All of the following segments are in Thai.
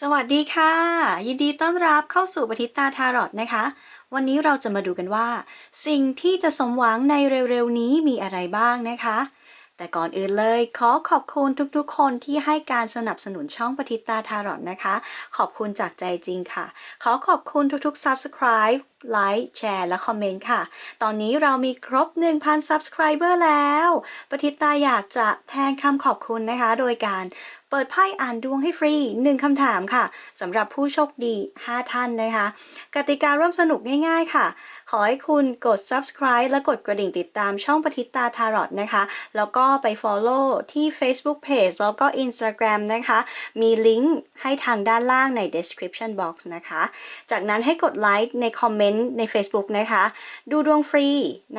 สวัสดีค่ะ ยินดีต้อนรับเข้าสู่ปฏิตาทารอตนะคะ วันนี้เราจะมาดูกันว่า สิ่งที่จะสมหวังในเร็วๆนี้มีอะไรบ้างนะคะ แต่ก่อนอื่นเลยขอขอบคุณทุกๆ คนที่ให้การสนับสนุนช่องปฏิตาทารอตนะคะ ขอบคุณจากใจจริงค่ะ ขอขอบคุณทุกๆ Subscribe ไลค์แชร์และคอมเมนต์ค่ะ ตอนนี้เรามีครบ 1,000 Subscriber แล้วปฏิตาอยากจะแทนคำขอบคุณนะคะ โดยการ เปิดไพ่อ่านดวงให้ฟรี 1 คำถามค่ะสำหรับผู้โชคดี 5 ท่านนะคะ กติการ่วมสนุกง่าย ๆ ค่ะ อให้คุณกด subscribe และกดกระดิ่งติดตามช่องปฏิตาทารอตนะคะ แล้วก็ไป follow ที่ Facebook Page แล้วก็ Instagram นะคะ มีลิงก์ให้ทางด้านล่างใน description box นะคะ จากนั้นให้กดไลค์ในคอมเมนต์ใน Facebook นะคะ ดูดวงฟรี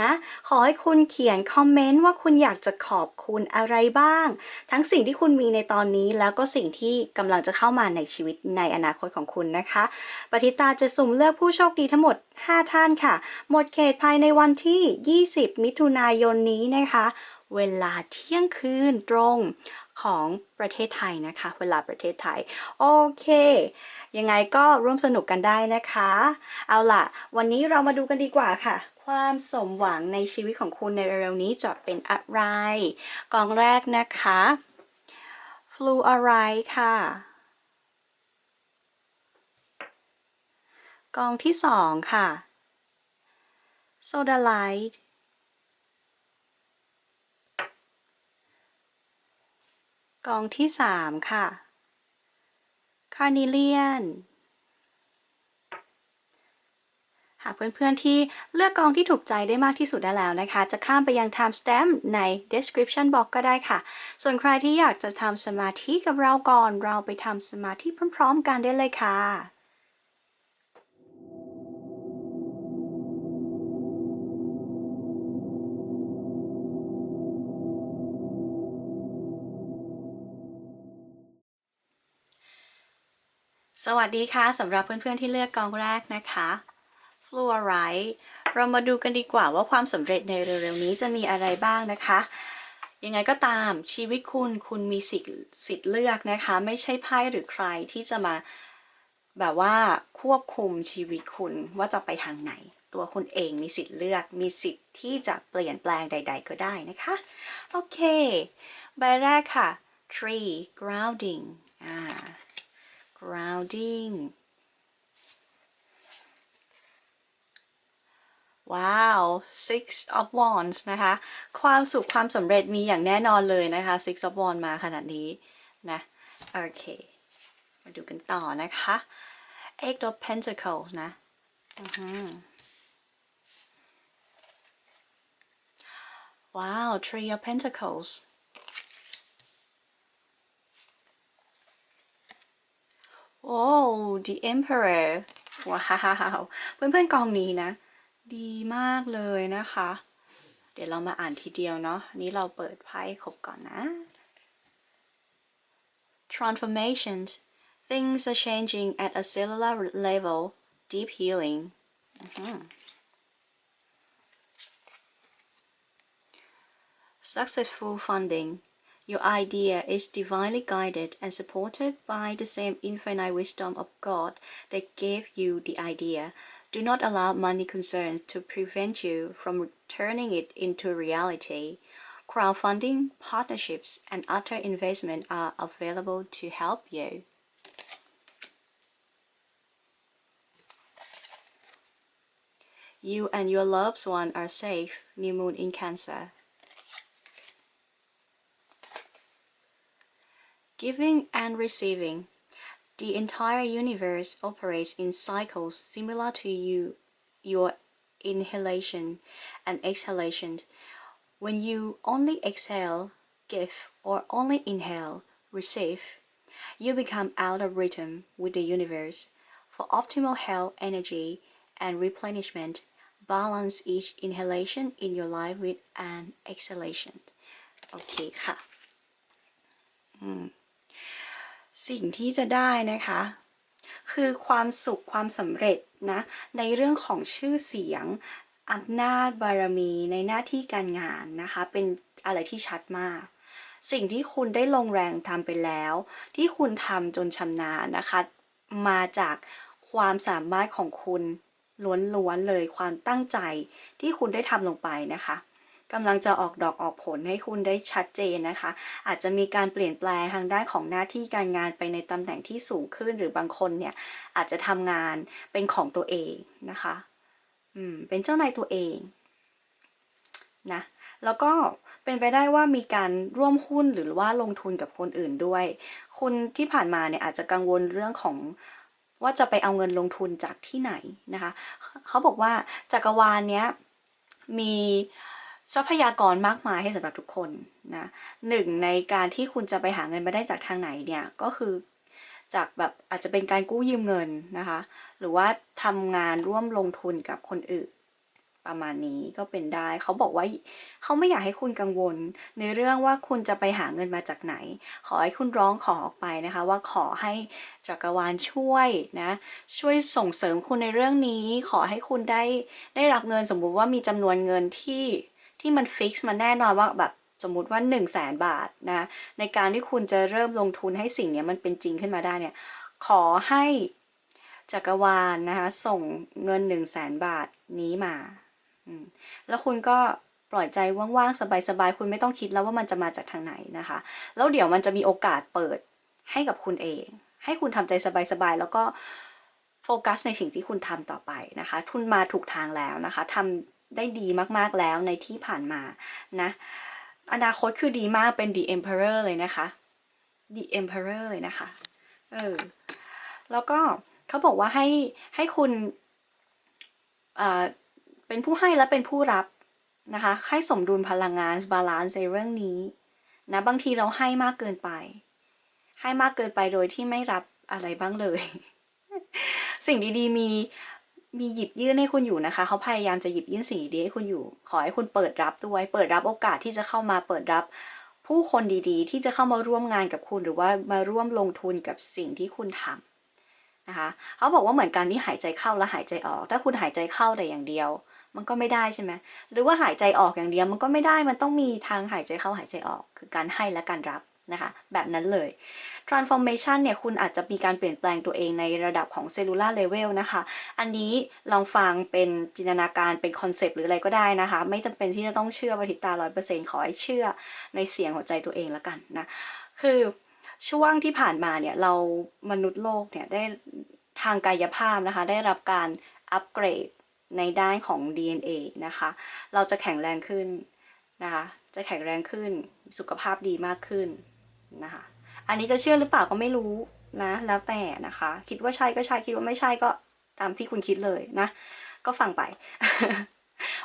นะ ขอให้คุณเขียนคอมเมนต์ว่าคุณอยากจะขอบคุณอะไรบ้าง ทั้งสิ่งที่คุณมีในตอนนี้แล้วก็สิ่งที่กำลังจะเข้ามาในชีวิตในอนาคตของคุณนะคะปฏิตาจะสุ่มเลือกผู้โชคดีทั้งหมด 5 ท่านค่ะหมดเขตภายในวันที่ 20 มิถุนายนนี้นะคะ เวลาเที่ยงคืนตรงของประเทศไทยนะคะ เวลาประเทศไทย โอเคยังไงก็ร่วมสนุกกันได้นะคะ เอาล่ะ วันนี้เรามาดูกันดีกว่าค่ะ ความสมหวังในชีวิตของคุณในเร็วๆนี้จะเป็นอะไร กองแรกนะคะฟลูออะไรค่ะ กองที่สองค่ะ โซดาไลท์กองที่สามค่ะคาร์นิเลียนหากเพื่อนๆที่เลือกกองที่ถูกใจได้มากที่สุดได้แล้วนะคะ จะข้ามไปยัง timestamp ใน description box ก็ได้ค่ะ ส่วนใครที่อยากจะทำสมาธิกับเราก่อน เราไปทำสมาธิพร้อม ๆ กันได้เลยค่ะ สวัสดีค่ะสำหรับเพื่อนๆที่เลือกกองแรกนะคะ Fluorite เรามาดูกันดีกว่าว่าความสำเร็จในเร็วๆนี้จะมีอะไรบ้างนะคะ ยังไงก็ตามชีวิตคุณคุณมีสิทธิ์สิทธิ์เลือกนะคะ ไม่ใช่ไพ่หรือใครที่จะมาแบบว่าควบคุมชีวิตคุณว่าจะไปทางไหน ตัวคุณเองมีสิทธิ์เลือก มีสิทธิ์ที่จะเปลี่ยนแปลงใด ๆ ก็ได้นะคะ โอเค ใบแรกค่ะ tree grounding อ่า grounding ว้าว six of wands นะคะ ความสุขความสำเร็จมีอย่างแน่นอนเลยนะคะ six of wands มาขนาดนี้นะ โอเค มาดูกันต่อนะคะ eight of pentacles นะ ว้าว three of pentacles โอ้ the emperor ว้าวเพื่อนๆกองนี้นะ ดีมากเลยนะคะ เดี๋ยวเรามาอ่านทีเดียวเนาะนี้เราเปิดไพ่ครบก่อนนะ transformations things are changing at a cellular level deep healing อือหือ successful funding your idea is divinely guided and supported by the same infinite wisdom of God that gave you the idea. Do not allow money concerns to prevent you from turning it into reality. Crowdfunding, partnerships, and other investment are available to help you. You and your loved one are safe. New Moon in Cancer. Giving and receiving. The entire universe operates in cycles similar to you, your inhalation and exhalation. When you only exhale, give, or only inhale, receive, you become out of rhythm with the universe. For optimal health, energy, and replenishment, balance each inhalation in your life with an exhalation. โอเคค่ะ สิ่งที่จะได้นะคะ คือความสุขความสำเร็จนะในเรื่องของชื่อเสียงอำนาจบารมีในหน้าที่การงานนะคะ เป็นอะไรที่ชัดมาก สิ่งที่คุณได้ลงแรงทำไปแล้ว ที่คุณทำจนชำนาญนะคะ มาจากความสามารถของคุณล้วนๆเลยความตั้งใจที่คุณได้ทำลงไปนะคะ กำลังจะออกดอกออกผลให้คุณได้ชัดเจนนะคะ อาจจะมีการเปลี่ยนแปลงทางด้านของหน้าที่การงานไปในตำแหน่งที่สูงขึ้นหรือบางคนเนี่ยอาจจะทำงานเป็นของตัวเองนะคะอืมเป็นเจ้านายตัวเองนะแล้วก็เป็นไปได้ว่ามีการร่วมหุ้นหรือว่าลงทุนกับคนอื่นด้วย คุณที่ผ่านมาเนี่ยอาจจะกังวลเรื่องของว่าจะไปเอาเงินลงทุนจากที่ไหนนะคะ เขาบอกว่าจักรวาลเนี้ยมี ทรัพยากรมากมายให้สำหรับทุกคนนะหนึ่งในการที่คุณจะไปหาเงินมาได้จากทางไหนเนี่ยก็คือจากแบบอาจจะเป็นการกู้ยืมเงินนะคะ หรือว่าทำงานร่วมลงทุนกับคนอื่น ประมาณนี้ก็เป็นได้เขาบอกว่าเขาไม่อยากให้คุณกังวล ในเรื่องว่าคุณจะไปหาเงินมาจากไหน ขอให้คุณร้องขอออกไปนะคะ ว่าขอให้จักรวาลช่วยนะช่วยส่งเสริมคุณในเรื่องนี้ ขอให้คุณได้ได้รับเงินสมมุติว่ามีจำนวนเงินที่ ที่มันฟิกซ์มันแน่นอนว่าแบบสมมุติว่า1 0 0 0 0แสนบาทนะในการที่คุณจะเริ่มลงทุนให้สิ่งนี้มันเป็นจริงขึ้นมาได้เนี่ยขอให้จักรวาลนะคะส่งเงิน1 0 0 0 0แสนบาทนี้มาแล้วคุณก็ปล่อยใจว่างๆ สบายๆ คุณไม่ต้องคิดแล้วว่ามันจะมาจากทางไหนนะคะ แล้วเดี๋ยวมันจะมีโอกาสเปิดให้กับคุณเอง ให้คุณทำใจสบายๆ แล้วก็โฟกัสในสิ่งที่คุณทำต่อไปนะคะ ทุนมาถูกทางแล้วนะคะทำ ได้ดีมากๆแล้วในที่ผ่านมานะอนาคตคือดีมากเป็น the emperor เลยนะคะ the emperor เลยนะคะเออแล้วก็เขาบอกว่าให้ให้คุณเป็นผู้ให้และเป็นผู้รับนะคะ ให้สมดุลพลังงานบาลานซ์ในเรื่องนี้นะบางทีเราให้มากเกินไป ให้มากเกินไปโดยที่ไม่รับอะไรบ้างเลย สิ่งดีๆมี มีหยิบยื่นให้คุณอยู่นะคะ เขาพยายามจะหยิบยื่นสิ่งดีให้คุณอยู่ ขอให้คุณเปิดรับด้วย เปิดรับโอกาสที่จะเข้ามาเปิดรับ ผู้คนดีๆ ที่จะเข้ามาร่วมงานกับคุณหรือว่ามาร่วมลงทุนกับสิ่งที่คุณทำนะคะ เขาบอกว่าเหมือนการที่หายใจเข้าและหายใจออก ถ้าคุณหายใจเข้าแต่อย่างเดียว มันก็ไม่ได้ใช่ไหมหรือว่าหายใจออกอย่างเดียวมันก็ไม่ได้ มันต้องมีทางหายใจเข้าหายใจออก คือการให้และการรับ นะคะแบบนั้นเลย transformation เนี่ยคุณอาจจะมีการเปลี่ยนแปลงตัวเองในระดับของ cellular level นะคะ อันนี้ลองฟังเป็นจินตนาการเป็นคอนเซปต์หรืออะไรก็ได้นะคะ ไม่จำเป็นที่จะต้องเชื่อปฏิตาร้อยเปอร์เซ็นต์ขอให้เชื่อในเสียงหัวใจตัวเองละกันนะ คือช่วงที่ผ่านมาเนี่ยเรามนุษย์โลกเนี่ยได้ทางกายภาพนะคะ ได้รับการอัปเกรดในด้านของ DNA นะคะ เราจะแข็งแรงขึ้นนะคะ จะแข็งแรงขึ้น สุขภาพดีมากขึ้น นะคะ อันนี้จะเชื่อหรือเปล่าก็ไม่รู้นะ แล้วแต่นะคะ คิดว่าใช่ก็ใช่คิดว่าไม่ใช่ก็ตามที่คุณคิดเลยนะ ก็ฟังไป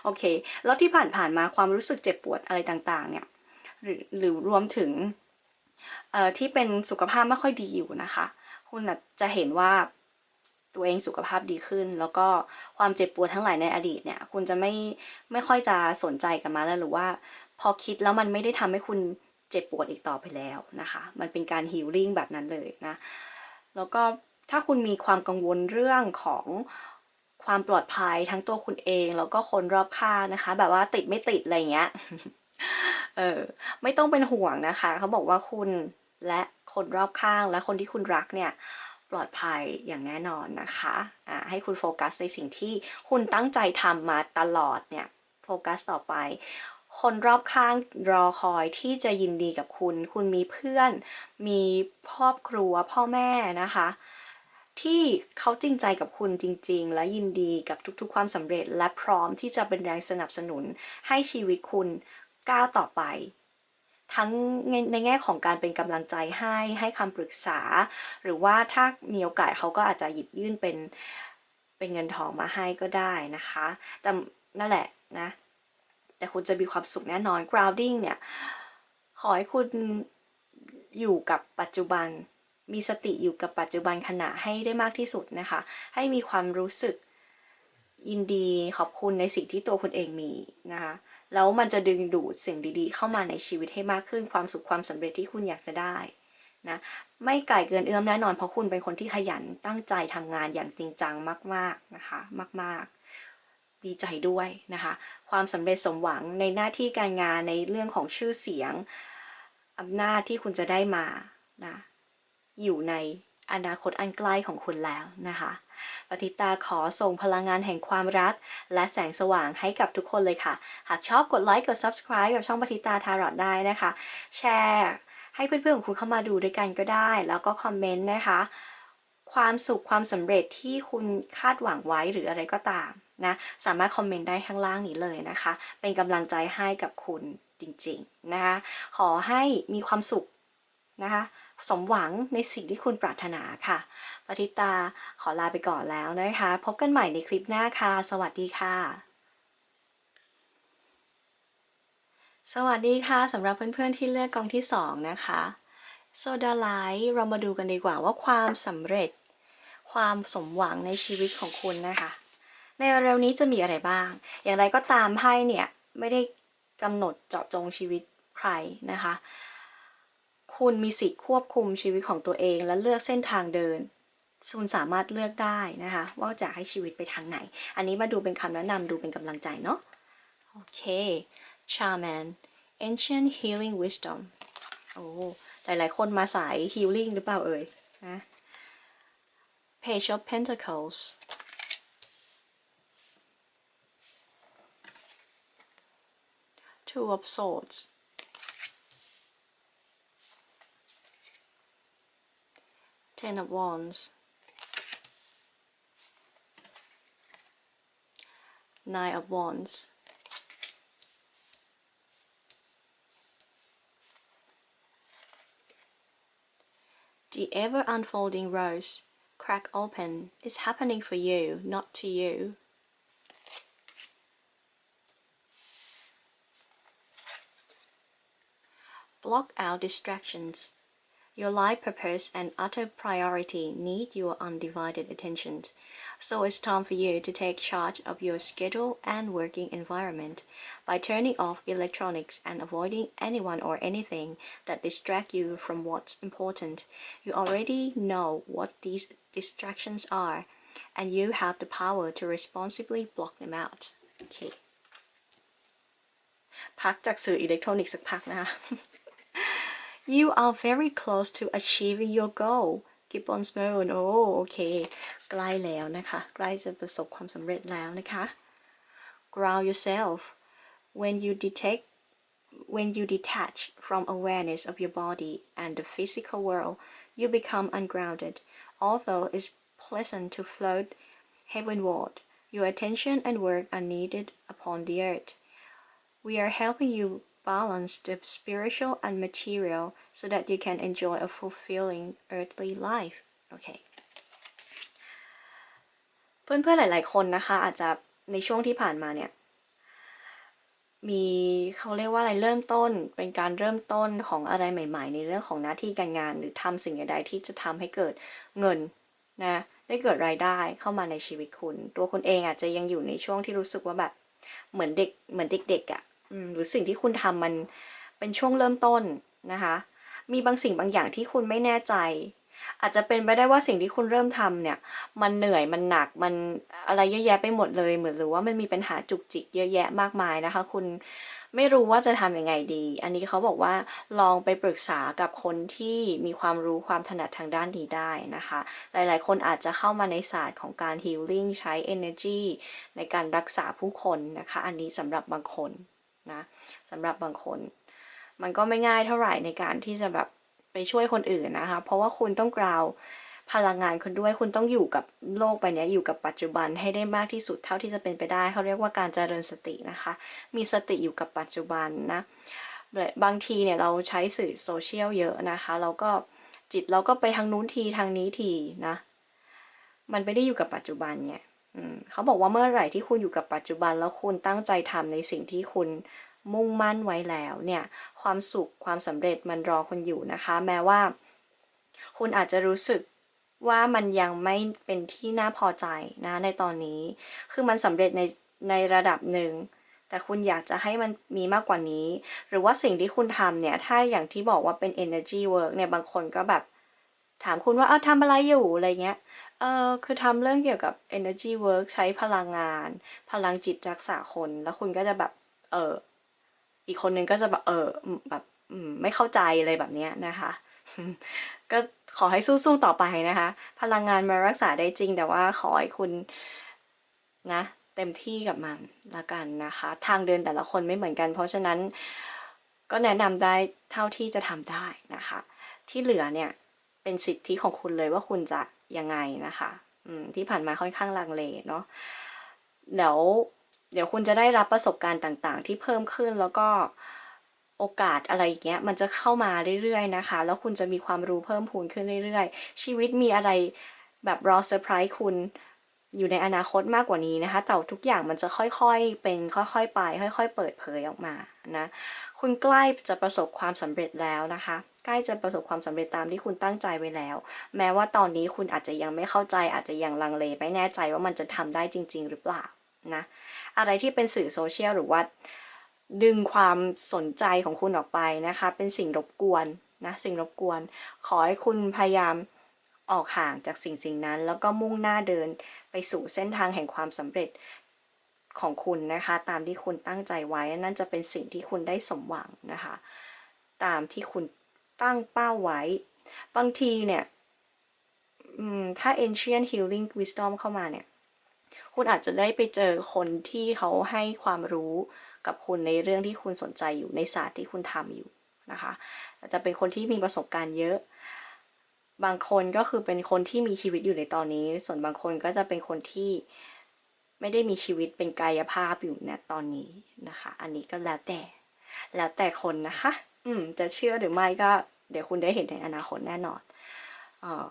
โอเค แล้วที่ผ่านผ่านมาความรู้สึกเจ็บปวดอะไรต่างๆ เนี่ย หรือหรือรวมถึงที่เป็นสุขภาพไม่ค่อยดีอยู่นะคะ คุณจะเห็นว่าตัวเองสุขภาพดีขึ้น แล้วก็ความเจ็บปวดทั้งหลายในอดีตเนี่ย คุณจะไม่ไม่ค่อยจะสนใจกับมาแล้วหรือว่า พอคิดแล้วมันไม่ได้ทำให้คุณ เจ็บปวดอีกต่อไปแล้วนะคะ มันเป็นการฮิลลิ่งแบบนั้นเลยนะ แล้วก็ถ้าคุณมีความกังวลเรื่องของความปลอดภัยทั้งตัวคุณเอง แล้วก็คนรอบข้างนะคะ แบบว่าติดไม่ติดอะไรเงี้ย เออไม่ต้องเป็นห่วงนะคะ เขาบอกว่าคุณและคนรอบข้างและคนที่คุณรักเนี่ยปลอดภัยอย่างแน่นอนนะคะอะให้คุณโฟกัสในสิ่งที่คุณตั้งใจทำมาตลอดเนี่ยโฟกัสต่อไป คนรอบข้างรอคอยที่จะยินดีกับคุณ คุณมีเพื่อน มีครอบครัวพ่อแม่นะคะ ที่เขาจริงใจกับคุณจริง ๆ และยินดีกับทุกๆ ความสำเร็จ และพร้อมที่จะเป็นแรงสนับสนุนให้ชีวิตคุณก้าวต่อไป ทั้งในแง่ของการเป็นกำลังใจให้ให้คำปรึกษา หรือว่าถ้ามีโอกาสเขาก็อาจจะหยิบยื่นเป็นเป็นเงินทองมาให้ก็ได้นะคะ แต่นั่นแหละนะ แต่คุณจะมีความสุขแน่นอน grounding เนี่ย ขอให้คุณอยู่กับปัจจุบัน มีสติอยู่กับปัจจุบันขณะให้ได้มากที่สุดนะคะ ให้มีความรู้สึกยินดีขอบคุณในสิ่งที่ตัวคุณเองมีนะคะแล้วมันจะดึงดูดสิ่งดีๆ เข้ามาในชีวิตให้มากขึ้นความสุขความสำเร็จที่คุณอยากจะได้นะไม่ไก่เกินเอื้อมแน่นอนเพราะคุณเป็นคนที่ขยันตั้งใจทำงานอย่างจริงจังมาก ๆนะคะ มาก ๆ ดีใจด้วยนะคะ ความสำเร็จสมหวังในหน้าที่การงานในเรื่องของชื่อเสียงอำนาจที่คุณจะได้มานะอยู่ในอนาคตอันใกล้ของคุณแล้วนะคะปฏิตาขอส่งพลังงานแห่งความรัก และแสงสว่างให้กับทุกคนเลยค่ะ หากชอบกดไลค์กด subscribe กับช่องปฏิตาทารอดได้นะคะ แชร์ให้เพื่อนๆของคุณเข้ามาดูด้วยกันก็ได้ แล้วก็คอมเมนต์นะคะ ความสุขความสำเร็จที่คุณคาดหวังไว้หรืออะไรก็ตาม นะสามารถคอมเมนต์ได้ข้างล่างนี้เลยนะคะ เป็นกำลังใจให้กับคุณจริงๆนะคะขอให้มีความสุขนะคะสมหวังในสิ่งที่คุณปรารถนาค่ะปฏิตาขอลาไปก่อนแล้วนะคะ พบกันใหม่ในคลิปหน้าค่ะ สวัสดีค่ะ สวัสดีค่ะสำหรับเพื่อนๆที่เลือกกองที่ 2 นะคะโซดาไลท์เรามาดูกันดีกว่าว่าความสำเร็จ ความสมหวังในชีวิตของคุณนะคะ ในเร็วนี้จะมีอะไรบ้าง อย่างไรก็ตามไพ่เนี่ยไม่ได้กำหนดเจาะจงชีวิตใครนะคะ คุณมีสิทธิ์ควบคุมชีวิตของตัวเองและเลือกเส้นทางเดินคุณสามารถเลือกได้นะคะ ว่าจะให้ชีวิตไปทางไหน อันนี้มาดูเป็นคำแนะนำดูเป็นกำลังใจเนาะโอเค Shaman Ancient Healing Wisdom โอ้หลายๆ คนมาสาย healing หรือเปล่าเอ่ยนะ Page of Pentacles Two of Swords. Ten of Wands. Nine of Wands. The ever unfolding rose, crack open, is happening for you, not to you. Block out distractions. Your life purpose and utter priority need your undivided attention. So it's time for you to take charge of your schedule and working environment by turning off electronics and avoiding anyone or anything that distract you from what's important. You already know what these distractions are and you have the power to responsibly block them out. Okay. พักจากสื่ออิเล็กทรอนิกส์สักพักนะคะ You are very close to achieving your goal. Keep on smiling. โอ้โอเค ใกล้แล้วนะคะ ใกล้จะประสบความสำเร็จแล้วนะคะ Ground yourself. When you detect when you detach from awareness of your body and the physical world, you become ungrounded. Although it's pleasant to float heavenward, your attention and work are needed upon the earth. We are helping you balance the spiritual and material so that you can enjoy a fulfilling earthly life. โอเคเพื่อนๆหลาย ๆ คนนะคะ อาจจะในช่วงที่ผ่านมาเนี่ย มีเขาเรียกว่าอะไรเริ่มต้น เป็นการเริ่มต้นของอะไรใหม่ ๆ ในเรื่องของหน้าที่การงาน หรือทำสิ่งใดๆที่จะทำให้เกิดเงินนะได้เกิดรายได้เข้ามาในชีวิตคุณ ตัวคุณเองอาจจะยังอยู่ในช่วงที่รู้สึกว่าแบบเหมือนเด็กเหมือนเด็กๆอะ่ะ หรือสิ่งที่คุณทำมันเป็นช่วงเริ่มต้นนะคะ มีบางสิ่งบางอย่างที่คุณไม่แน่ใจ อาจจะเป็นไปได้ว่าสิ่งที่คุณเริ่มทำเนี่ย มันเหนื่อยมันหนักมันอะไรเยอะแยะไปหมดเลยเหมือนหรือว่ามันมีปัญหาจุกจิกเยอะแยะมากมายนะคะ คุณไม่รู้ว่าจะทำยังไงดี อันนี้เขาบอกว่าลองไปปรึกษากับคนที่มีความรู้ความถนัดทางด้านนี้ได้นะคะ หลายๆ คนอาจจะเข้ามาในศาสตร์ของการ healing ใช้ energy ในการรักษาผู้คนนะคะ อันนี้สำหรับบางคน นะสำหรับบางคน มันก็ไม่ง่ายเท่าไหร่ในการที่จะแบบไปช่วยคนอื่นนะคะ เพราะว่าคุณต้องกล่าวพลังงานคุณด้วยคุณต้องอยู่กับโลกใบนี้อยู่กับปัจจุบันให้ได้มากที่สุดเท่าที่จะเป็นไปได้เขาเรียกว่าการเจริญสตินะคะ มีสติอยู่กับปัจจุบันนะบางทีเนี่ยเราใช้สื่อโซเชียลเยอะนะคะเราก็จิตเราก็ไปทางนู้นทีทางนี้ทีนะ มันไม่ได้อยู่กับปัจจุบันเนี่ย เขาบอกว่าเมื่อไหร่ที่คุณอยู่กับปัจจุบันแล้วคุณตั้งใจทำในสิ่งที่คุณมุ่งมั่นไว้แล้วเนี่ยความสุขความสำเร็จมันรอคุณอยู่นะคะ แม้ว่า คุณอาจจะรู้สึกว่ามันยังไม่เป็นที่น่าพอใจนะในตอนนี้ คือมันสำเร็จในในระดับหนึ่งแต่คุณอยากจะให้มันมีมากกว่านี้ หรือว่าสิ่งที่คุณทำเนี่ย ถ้าอย่างที่บอกว่าเป็น energy work เนี่ย บางคนก็แบบ ถามคุณว่าเออทำอะไรอยู่อะไรเงี้ยเออคือทำเรื่องเกี่ยวกับ energy work ใช้พลังงาน พลังจิตรักษาคน แล้วคุณก็จะแบบ เอออีกคนนึงก็จะแบบเออแบบไม่เข้าใจอะไรแบบเนี้ยนะคะ ก็ขอให้สู้ๆต่อไปนะคะ พลังงานมารักษาได้จริง แต่ว่าขอให้คุณนะเต็มที่กับมันละกันนะคะ ทางเดินแต่ละคนไม่เหมือนกัน เพราะฉะนั้นก็แนะนำได้เท่าที่จะทำได้นะคะ ที่เหลือเนี่ย เป็นสิทธิของคุณเลยว่าคุณจะยังไงนะคะอืมที่ผ่านมาค่อนข้างลังเลเนาะเดี๋ยวเดี๋ยวคุณจะได้รับประสบการณ์ต่างๆ ที่เพิ่มขึ้นแล้วก็โอกาสอะไรอย่างเงี้ยมันจะเข้ามาเรื่อยๆนะคะ แล้วคุณจะมีความรู้เพิ่มพูนขึ้นเรื่อยๆ ชีวิตมีอะไรแบบรอเซอร์ไพรส์คุณ อยู่ในอนาคตมากกว่านี้นะคะ แต่ทุกอย่างมันจะค่อยๆเป็นค่อยๆไป ค่อย ๆ เปิดเผยออกมานะคุณใกล้จะประสบความสำเร็จแล้วนะคะ ใกล้จะประสบความสำเร็จตามที่คุณตั้งใจไว้แล้ว แม้ว่าตอนนี้คุณอาจจะยังไม่เข้าใจ อาจจะยังลังเลไม่แน่ใจว่ามันจะทำได้จริง ๆ หรือเปล่านะอะไรที่เป็นสื่อโซเชียลหรือว่าดึงความสนใจของคุณออกไปนะคะ เป็นสิ่งรบกวนนะสิ่งรบกวน ขอให้คุณพยายามออกห่างจากสิ่งสิ่งนั้น แล้วก็มุ่งหน้าเดิน ไปสู่เส้นทางแห่งความสำเร็จของคุณนะคะ ตามที่คุณตั้งใจไว้ นั่นจะเป็นสิ่งที่คุณได้สมหวังนะคะ ตามที่คุณตั้งเป้าไว้ บางทีเนี่ยถ้า ancient healing wisdom เข้ามาเนี่ย คุณอาจจะได้ไปเจอคนที่เขาให้ความรู้กับคุณในเรื่องที่คุณสนใจอยู่ในศาสตร์ที่คุณทำอยู่นะคะ จะเป็นคนที่มีประสบการณ์เยอะ บางคนก็คือเป็นคนที่มีชีวิตอยู่ในตอนนี้ ส่วนบางคนก็จะเป็นคนที่ไม่ได้มีชีวิตเป็นกายภาพอยู่ในตอนนี้นะคะ อันนี้ก็แล้วแต่ แล้วแต่คนนะคะ อืม จะเชื่อหรือไม่ก็ เดี๋ยวคุณได้เห็นในอนาคตแน่นอนออ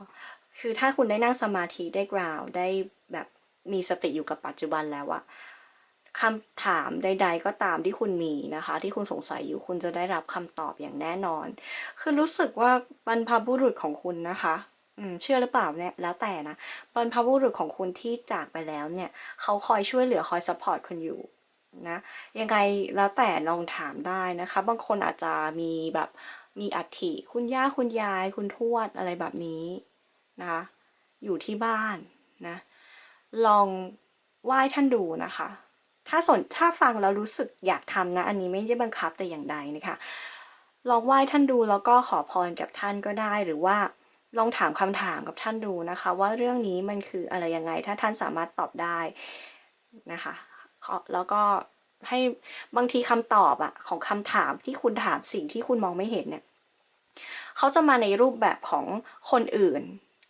คือถ้าคุณได้นั่งสมาธิได้กราวได้แบบมีสติอยู่กับปัจจุบันแล้วอะ คำถามใด ๆ ก็ตามที่คุณมีนะคะ ที่คุณสงสัยอยู่คุณจะได้รับคำตอบอย่างแน่นอน คือรู้สึกว่าบรรพบุรุษของคุณนะคะเชื่อหรือเปล่าเนี่ยแล้วแต่นะบรรพบุรุษของคุณที่จากไปแล้วเนี่ยเขาคอยช่วยเหลือคอยสปอร์ตคุณอยู่นะยังไงแล้วแต่ลองถามได้นะคะ บางคนอาจจะมีแบบมีอัฐิคุณย่าคุณยาย คุณทวดอะไรแบบนี้นะคะอยู่ที่บ้านนะลองไหว้ท่านดูนะคะ ถ้าสนถ้าฟังแล้วรู้สึกอยากทำนะ อันนี้ไม่ได้บังคับแต่อย่างใดนะคะ ลองไหว้ท่านดูแล้วก็ขอพรกับท่านก็ได้หรือว่าลองถามคำถามกับท่านดูนะคะ ว่าเรื่องนี้มันคืออะไรยังไง ถ้าท่านสามารถตอบได้นะคะแล้วก็ให้บางทีคำตอบอะของคำถามที่คุณถามสิ่งที่คุณมองไม่เห็นเนี่ยเขาจะมาในรูปแบบของคนอื่น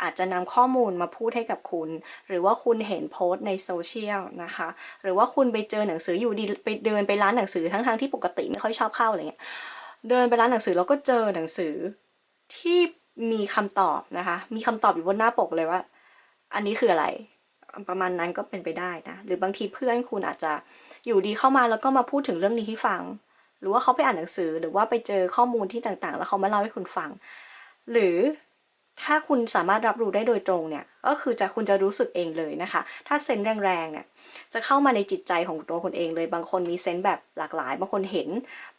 อาจจะนำข้อมูลมาพูดให้กับคุณ หรือว่าคุณเห็นโพสต์ในโซเชียลนะคะ หรือว่าคุณไปเจอหนังสืออยู่ดีไปเดินไปร้านหนังสือทั้งๆที่ปกติไม่ค่อยชอบเข้าอะไรเงี้ยเดินไปร้านหนังสือแล้วก็เจอหนังสือที่มีคำตอบนะคะ มีคำตอบอยู่บนหน้าปกเลยว่า อันนี้คืออะไร ประมาณนั้นก็เป็นไปได้นะ หรือบางทีเพื่อนคุณอาจจะอยู่ดีเข้ามาแล้วก็มาพูดถึงเรื่องนี้ให้ฟัง หรือว่าเขาไปอ่านหนังสือหรือว่าไปเจอข้อมูลที่ต่างๆ แล้วเขามาเล่าให้คุณฟัง หรือ ถ้าคุณสามารถรับรู้ได้โดยตรงเนี่ย ก็คือจะคุณจะรู้สึกเองเลยนะคะ ถ้าเซนแรงๆเนี่ย จะเข้ามาในจิตใจของตัวคนเองเลย บางคนมีเซนแบบหลากหลาย บางคนเห็น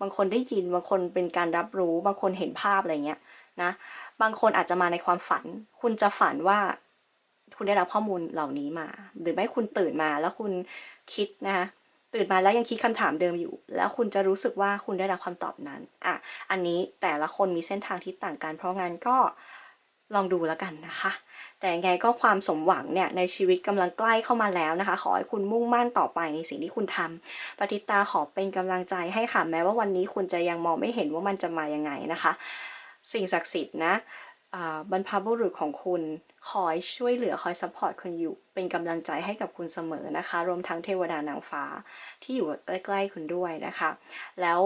บางคนได้ยิน บางคนเป็นการรับรู้ บางคนเห็นภาพอะไรเงี้ยนะ บางคนอาจจะมาในความฝัน คุณจะฝันว่าคุณได้รับข้อมูลเหล่านี้มา หรือไม่คุณตื่นมาแล้วคุณคิดนะคะตื่นมาแล้วยังคิดคำถามเดิมอยู่ แล้วคุณจะรู้สึกว่าคุณได้รับคำตอบนั้น อะ อันนี้แต่ละคนมีเส้นทางที่ต่างกัน เพราะงั้นก็ ลองดูแล้วกันนะคะ แต่ยังไงก็ความสมหวังเนี่ยในชีวิตกำลังใกล้เข้ามาแล้วนะคะ ขอให้คุณมุ่งมั่นต่อไปในสิ่งที่คุณทำปฏิตาขอเป็นกำลังใจให้ค่ะแม้ว่าวันนี้คุณจะยังมองไม่เห็นว่ามันจะมายังไงนะคะ สิ่งศักดิ์สิทธิ์นะบรรพบุรุษของคุณคอยช่วยเหลือคอยซัพพอร์ตคุณอยู่ เป็นกำลังใจให้กับคุณเสมอนะคะ รวมทั้งเทวดานางฟ้าที่อยู่ใกล้ ๆ คุณด้วยนะคะ แล้ว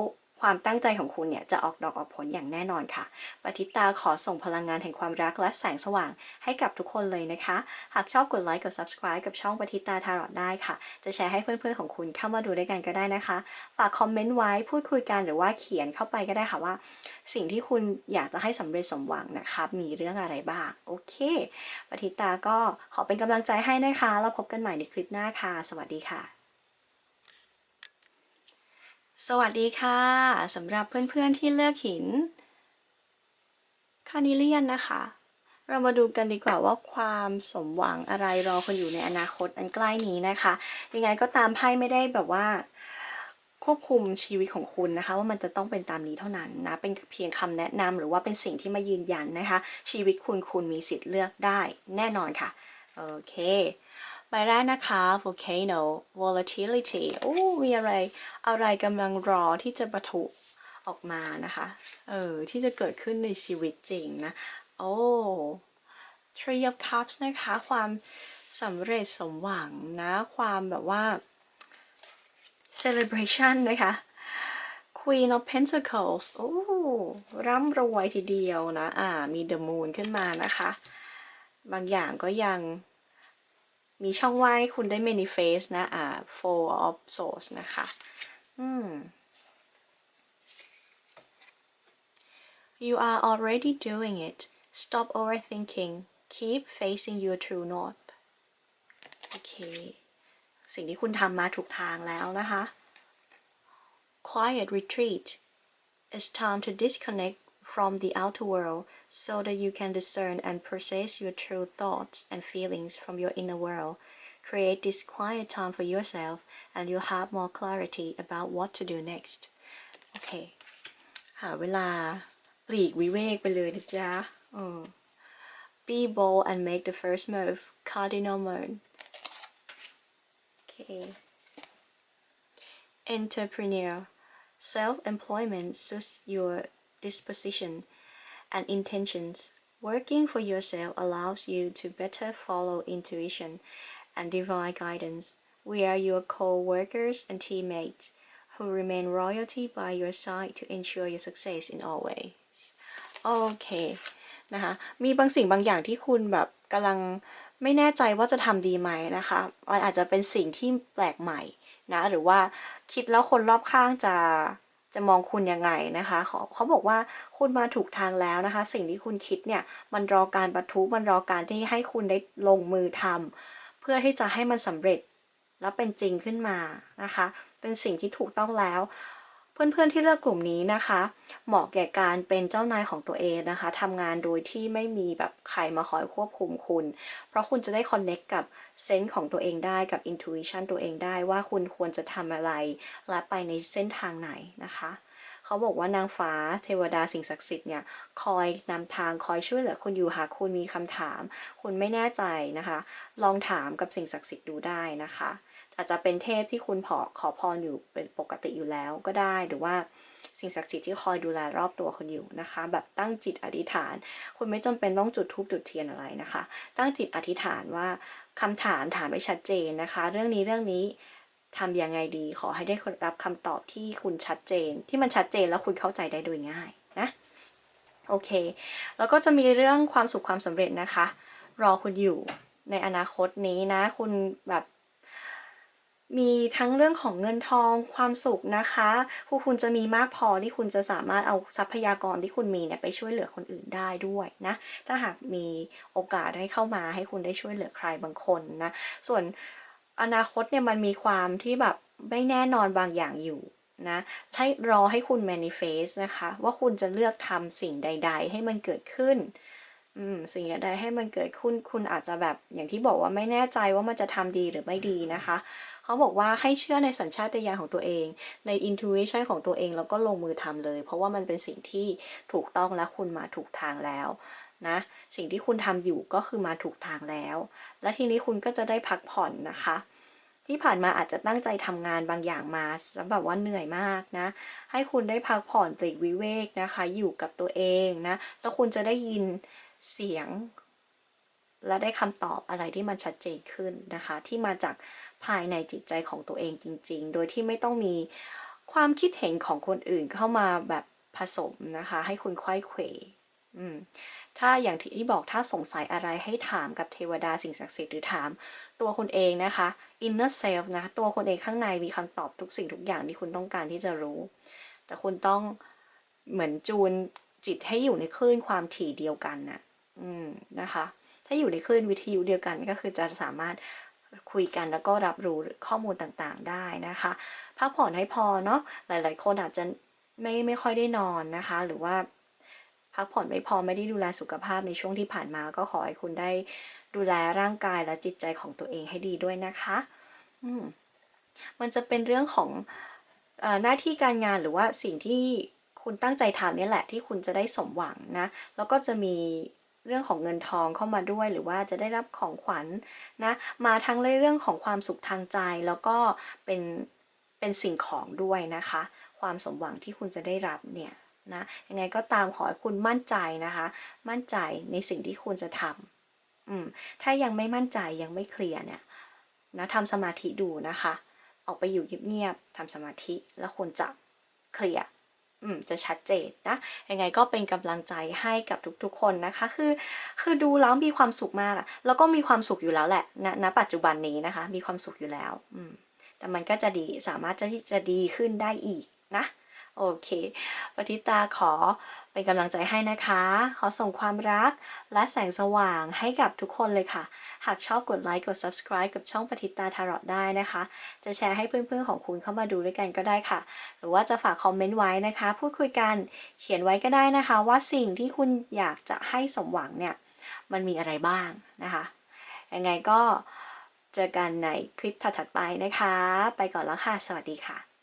ความตั้งใจของคุณเนี่ยจะออกดอกออกผลอย่างแน่นอนค่ะปฏิตาขอส่งพลังงานแห่งความรักและแสงสว่างให้กับทุกคนเลยนะคะ หากชอบกดไลค์กด subscribe กับช่องปฏิตาทารอดได้ค่ะ จะแชร์ให้เพื่อนๆของคุณเข้ามาดูด้วยกันก็ได้นะคะ ฝากคอมเมนต์ไว้พูดคุยกันหรือว่าเขียนเข้าไปก็ได้ค่ะว่า สิ่งที่คุณอยากจะให้สำเร็จสมหวังนะคะมีเรื่องอะไรบ้าง โอเคปฏิตาก็ขอเป็นกำลังใจให้นะคะ แล้วพบกันใหม่ในคลิปหน้าค่ะ สวัสดีค่ะ สวัสดีค่ะสำหรับเพื่อนๆที่เลือกหินคานิเลียนนะคะ เรามาดูกันดีกว่าว่าความสมหวังอะไรรอคนอยู่ในอนาคตอันใกล้นี้นะคะ ยังไงก็ตามไพ่ไม่ได้แบบว่า ควบคุมชีวิตของคุณนะคะ ว่ามันจะต้องเป็นตามนี้เท่านั้นนะ เป็นเพียงคำแนะนำหรือว่าเป็นสิ่งที่มายืนยันนะคะ ชีวิตคุณคุณมีสิทธิ์เลือกได้แน่นอนค่ะโอเค ใบแรกนะคะ volcano volatility โอ้มีอะไร อะไรกำลังรอที่จะประทุออกมานะคะ เออ ที่จะเกิดขึ้นในชีวิตจริงนะ โอ้ Three of Cups นะคะ ความสำเร็จสมหวังนะ ความแบบว่า celebration นะคะ Queen of Pentacles โอ้ ร่ำรวยทีเดียวนะ อ่า มี The Moon ขึ้นมานะคะ บางอย่างก็ยัง มีช่องว่างให้คุณได้ manifest นะ อ่า Four of Swords นะคะ อืม You are already doing it. Stop overthinking. Keep facing your true north. โอเค สิ่งที่คุณทำมาถูกทางแล้วนะคะ Quiet retreat. It's time to disconnect from the outer world so that you can discern and process your true thoughts and feelings from your inner world. Create this quiet time for yourself and you'll have more clarity about what to do next. โอเค หาเวลาปลีกวิเวกไปเลยนะจ๊ะอืม Be bold and make the first move. Cardinal moon. Okay. Entrepreneur. Self-employment suits your disposition and intentions. Working for yourself allows you to better follow intuition and divine guidance. We are your co-workers and teammates who remain royalty by your side to ensure your success in all ways. โอเค นะคะ มีบางสิ่งบางอย่างที่คุณแบบกำลังไม่แน่ใจว่าจะทำดีไหมนะคะมันอาจจะเป็นสิ่งที่แปลกใหม่นะ หรือว่าคิดแล้วคนรอบข้างจะ จะมองคุณยังไงนะคะเขาเขาบอกว่าคุณมาถูกทางแล้วนะคะ สิ่งที่คุณคิดเนี่ยมันรอการปะทุมันรอการที่ให้คุณได้ลงมือทำเพื่อที่จะให้มันสำเร็จแล้วเป็นจริงขึ้นมานะคะ เป็นสิ่งที่ถูกต้องแล้ว เพื่อนๆที่เลือกกลุ่มนี้นะคะ เหมาะแก่การเป็นเจ้านายของตัวเองนะคะทำงานโดยที่ไม่มีแบบใครมาคอยควบคุมคุณ เพราะคุณจะได้คอนเน็กกับเซนส์ของตัวเองได้กับอินทู i ชันตัวเองได้ว่าคุณควรจะทำอะไร และไปในเส้นทางไหนนะคะ เขาบอกว่านางฟ้าเทวดาสิ่งศักดิ์สิทธิ์เนี่ยคอยนำทางคอยช่วยเหลือคุณอยู่หากคุณมีคำถาม คุณไม่แน่ใจนะคะ ลองถามกับสิ่งศักดิ์สิทธิ์ดูได้นะคะ อาจจะเป็นเทพที่คุณขอขอพรอยู่เป็นปกติอยู่แล้วก็ได้หรือว่าสิ่งศักดิ์สิทธิ์ที่คอยดูแลรอบตัวคุณอยู่นะคะ แบบตั้งจิตอธิษฐาน คุณไม่จำเป็นต้องจุดธูปจุดเทียนอะไรนะคะ ตั้งจิตอธิษฐานว่าคำถามถามให้ชัดเจนนะคะ เรื่องนี้เรื่องนี้ทำยังไงดีขอให้ได้รับคำตอบที่คุณชัดเจน ที่มันชัดเจนแล้วคุณเข้าใจได้โดยง่ายนะโอเค แล้วก็จะมีเรื่องความสุขความสำเร็จนะคะ รอคุณอยู่ในอนาคตนี้นะ คุณแบบ มีทั้งเรื่องของเงินทองความสุขนะคะผู้คุณจะมีมากพอที่คุณจะสามารถเอาทรัพยากรที่คุณมีเนี่ยไปช่วยเหลือคนอื่นได้ด้วยนะ ถ้าหากมีโอกาสให้เข้ามาให้คุณได้ช่วยเหลือใครบางคนนะ ส่วนอนาคตเนี่ยมันมีความที่แบบไม่แน่นอนบางอย่างอยู่นะให้รอให้คุณ manifest นะคะ ว่าคุณจะเลือกทำสิ่งใด ๆ ให้มันเกิดขึ้นสิ่งใดให้มันเกิดขึ้น คุณอาจจะแบบอย่างที่บอกว่าไม่แน่ใจว่ามันจะทำดีหรือไม่ดีนะคะ เขาบอกว่าให้เชื่อในสัญชาตญาณของตัวเอง ใน intuition ของตัวเองแล้วก็ลงมือทำเลย เพราะว่ามันเป็นสิ่งที่ถูกต้องและคุณมาถูกทางแล้วนะสิ่งที่คุณทำอยู่ก็คือมาถูกทางแล้ว และทีนี้คุณก็จะได้พักผ่อนนะคะที่ผ่านมาอาจจะตั้งใจทำงานบางอย่างมาแล้วแบบว่าเหนื่อยมากนะ ให้คุณได้พักผ่อนปลีกวิเวกนะคะ อยู่กับตัวเองนะ แล้วคุณจะได้ยินเสียง และได้คำตอบอะไรที่มันชัดเจนขึ้นนะคะ ที่มาจาก ภายในจิตใจของตัวเองจริง ๆ โดยที่ไม่ต้องมีความคิดเห็นของคนอื่นเข้ามาแบบผสมนะคะ ให้คุณค่อยเขวถ้าอย่างที่บอกถ้าสงสัยอะไรให้ถามกับเทวดาสิ่งศักดิ์สิทธิ์หรือถาม ตัวคุณเองนะคะ inner self นะ ตัวคนเองข้างในมีคำตอบทุกสิ่งทุกอย่างที่คุณต้องการที่จะรู้ แต่คุณต้องเหมือนจูนจิตให้อยู่ในคลื่นความถี่เดียวกันนะนะคะ ถ้าอยู่ในคลื่นวิทยุเดียวกันก็คือจะสามารถ คุยกันแล้วก็รับรู้ข้อมูลต่างๆได้นะคะ พักผ่อนให้พอเนาะหลายๆ คนอาจจะไม่ไม่ค่อยได้นอนนะคะ หรือว่าพักผ่อนไม่พอไม่ได้ดูแลสุขภาพในช่วงที่ผ่านมา ก็ขอให้คุณได้ดูแลร่างกายและจิตใจของตัวเองให้ดีด้วยนะคะ อืมมันจะเป็นเรื่องของอหน้าที่การงานหรือว่าสิ่งที่คุณตั้งใจทำนี่แหละที่คุณจะได้สมหวังนะ แล้วก็จะมี เรื่องของเงินทองเข้ามาด้วย หรือว่าจะได้รับของขวัญนะมาทั้งในเรื่องของความสุขทางใจแล้วก็เป็นเป็นสิ่งของด้วยนะคะ ความสมหวังที่คุณจะได้รับเนี่ยนะยังไงก็ตามขอให้คุณมั่นใจนะคะ มั่นใจในสิ่งที่คุณจะทำอืมถ้ายังไม่มั่นใจยังไม่เคลียร์เนี่ยนะทำสมาธิดูนะคะ ออกไปอยู่เงียบๆทำสมาธิแล้วคุณจะเคลียร์ อืมจะชัดเจนนะยังไงก็เป็นกำลังใจให้กับทุกๆคนนะคะ คือ คือดูแล้วมีความสุขมากอะแล้วก็มีความสุขอยู่แล้วแหละณณปัจจุบันนี้นะคะ มีความสุขอยู่แล้ว อืมแต่มันก็จะดีสามารถจะที่จะดีขึ้นได้อีกนะ โอเคปฏิตาขอเป็นกำลังใจให้นะคะ ขอส่งความรักและแสงสว่างให้กับทุกคนเลยค่ะ หากชอบกดไลค์กด subscribe กับช่องปฏิตาทารอดได้นะคะ จะแชร์ให้เพื่อนๆของคุณเข้ามาดูด้วยกันก็ได้ค่ะ หรือว่าจะฝากคอมเมนต์ไว้นะคะ พูดคุยกันเขียนไว้ก็ได้นะคะ ว่าสิ่งที่คุณอยากจะให้สมหวังเนี่ยมันมีอะไรบ้างนะคะยังไงก็เจอกันในคลิปถัดๆไปนะคะ ไปก่อนแล้วค่ะ สวัสดีค่ะ